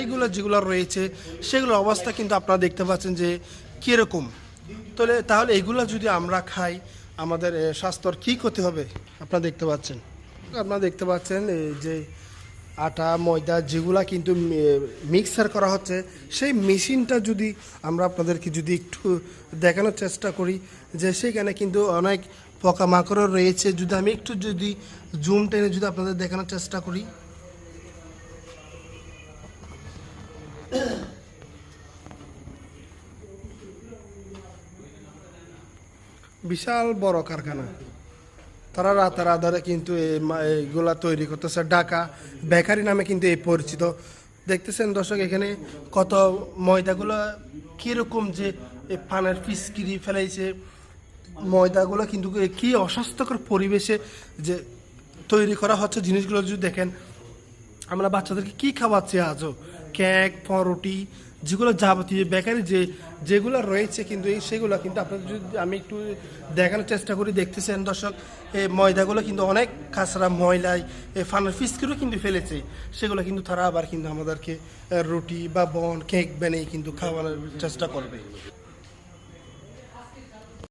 এইগুলো যেগুলো রয়েছে, সেগুলোর অবস্থা কিন্তু আপনারা দেখতে পাচ্ছেন যে কীরকম। তাহলে তাহলে এগুলো যদি আমরা খাই, আমাদের স্বাস্থ্যর কী ক্ষতি হবে? আপনারা দেখতে পাচ্ছেন। আপনারা দেখতে পাচ্ছেন যে আটা, ময়দা যেগুলা কিন্তু মিক্সার করা হচ্ছে, সেই মেশিনটা যদি আমরা আপনাদেরকে যদি একটু দেখানোর চেষ্টা করি, যে সেখানে কিন্তু অনেক পোকামাকড়ও রয়েছে। যদি আমি একটু যদি জুম টেনে যদি আপনাদের দেখানোর চেষ্টা করি। বিশাল বড় কারখানা। তারা রাতার আধারে কিন্তু এই এইগুলা তৈরি করতেছে। ঢাকা বেকারি নামে কিন্তু এই পরিচিত। দেখতেছেন দর্শক, এখানে কত ময়দাগুলো কীরকম যে পানের পিসকিরি ফেলাইছে। ময়দাগুলো কিন্তু কি অস্বাস্থ্যকর পরিবেশে যে তৈরি করা হচ্ছে। জিনিসগুলো যদি দেখেন, আমরা বাচ্চাদেরকে কি খাওয়াচ্ছি আজও? কেক, পরোটি, যেগুলো যাবতীয় বেকারি যে, যেগুলো রয়েছে কিন্তু এই সেগুলো কিন্তু আপনাদের যদি আমি একটু দেখানোর চেষ্টা করি, দেখতেছেন দর্শক এই ময়দাগুলো কিন্তু অনেক কাঁচরা ময়লায় এই ফানার ফিসকিরও কিন্তু ফেলেছে। সেগুলো কিন্তু তারা আবার কিন্তু আমাদেরকে রুটি বা বন, কেক বানিয়ে কিন্তু খাওয়ানোর চেষ্টা করবে।